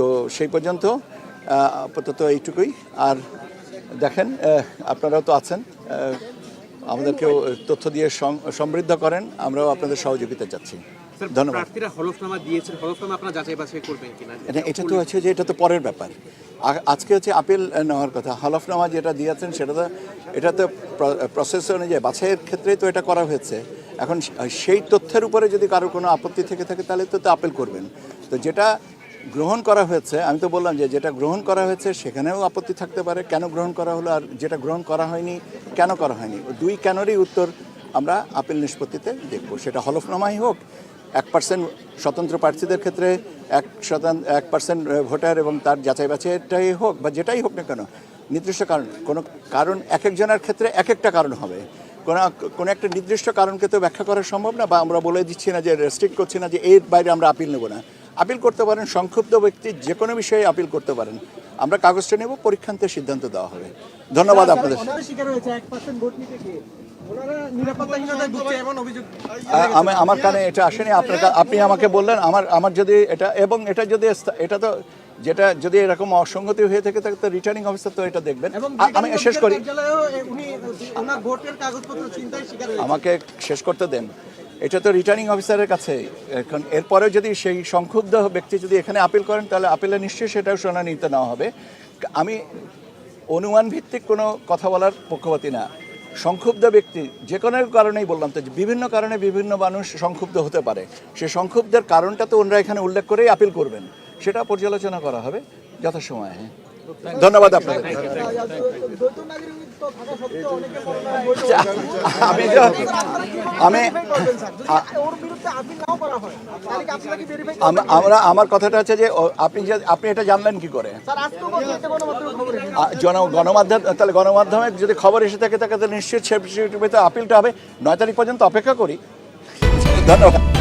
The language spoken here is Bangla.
তো সেই পর্যন্ত আপাতত এইটুকুই। আর দেখেন আপনারাও তো আছেন আমাদেরকেও তথ্য দিয়ে সমৃদ্ধ করেন আমরাও আপনাদের সহযোগিতা চাচ্ছি। ধন্যবাদ। প্রার্থীরা দিয়েছেন হলফনামা আপনারা যাচাই বাছাই করবেন কিনা? এটা এটা তো হচ্ছে যে এটা তো পরের ব্যাপার। আজকে হচ্ছে আপিল নেওয়ার কথা। হলফনামা যেটা দিয়েছেন সেটা তো এটা তো প্রসেস অনুযায়ী বাছাইয়ের ক্ষেত্রেই তো এটা করা হয়েছে। এখন সেই তথ্যের উপরে যদি কারোর কোনো আপত্তি থেকে থাকে তাহলে তো তো আপিল করবেন। তো যেটা গ্রহণ করা হয়েছে, আমি তো বললাম যে যেটা গ্রহণ করা হয়েছে সেখানেও আপত্তি থাকতে পারে, কেন গ্রহণ করা হলো আর যেটা গ্রহণ করা হয়নি, কেন করা হয়নি? দুই কেনরই উত্তর আমরা আপিল নিষ্পত্তিতে দেখব। সেটা হলফনামাই হোক, এক পার্সেন্ট স্বতন্ত্র প্রার্থীদের ক্ষেত্রে, এক শতাংশ এক পার্সেন্ট ভোটার এবং তার যাচাই বাছাইটাই হোক বা যেটাই হোক না কেন, নির্দিষ্ট কারণ, কোনো কারণ এক একজনের ক্ষেত্রে এক একটা কারণ হবে। কোনো কোনো একটা নির্দিষ্ট কারণকে তো ব্যাখ্যা করা সম্ভব না বা আমরা বলে দিচ্ছি না যে রেস্ট্রিক্ট করছি না যে এর বাইরে আমরা আপিল নেব না। আপিল করতে পারেন সংক্ষুব্ধ ব্যক্তি যে কোনো বিষয়ে আপিল করতে পারেন। আমরা কাগজটা নেব পরীক্ষান্তে সিদ্ধান্ত দেওয়া হবে। ধন্যবাদ আপনাদের। আমি আমার কানে এটা আসেনি আপনার আপনি আমাকে বললেন আমার আমার যদি এটা এবং এটা যদি এটা তো যেটা যদি এরকম অসঙ্গতি হয়ে থাকে তাহলে তো রিটার্নিং অফিসার তো এটা দেখবেন। আমি শেষ করি। আমাকে শেষ করতে দেন। এটা তো রিটার্নিং অফিসারের কাছে। এখন এরপরেও যদি সেই সংক্ষুব্ধ ব্যক্তি যদি এখানে আপিল করেন, তাহলে আপিলে নিশ্চয়ই সেটাও শুনানিতে নেওয়া হবে। আমি অনুমান ভিত্তিক কোনো কথা বলার পক্ষপাতি না। সংক্ষুব্ধ ব্যক্তি, যে কোনো কারণেই বললাম তো বিভিন্ন কারণে বিভিন্ন মানুষ সংক্ষুব্ধ হতে পারে। সে সংক্ষুব্ধের কারণটা তো ওনারা এখানে উল্লেখ করেই আপিল করবেন। সেটা পর্যালোচনা করা হবে। যথাসময়ে। হ্যাঁ ধন্যবাদ ভোট আমি আমি আমরা আমার কথাটা হচ্ছে যে আপনি যে আপনি এটা জানলেন কি করে? জন গণমাধ্যম তাহলে গণমাধ্যমে যদি খবর এসে থাকে, তাকে নিশ্চিত সে আপিলটা হবে। নয় তারিখ পর্যন্ত অপেক্ষা করি। ধন্যবাদ।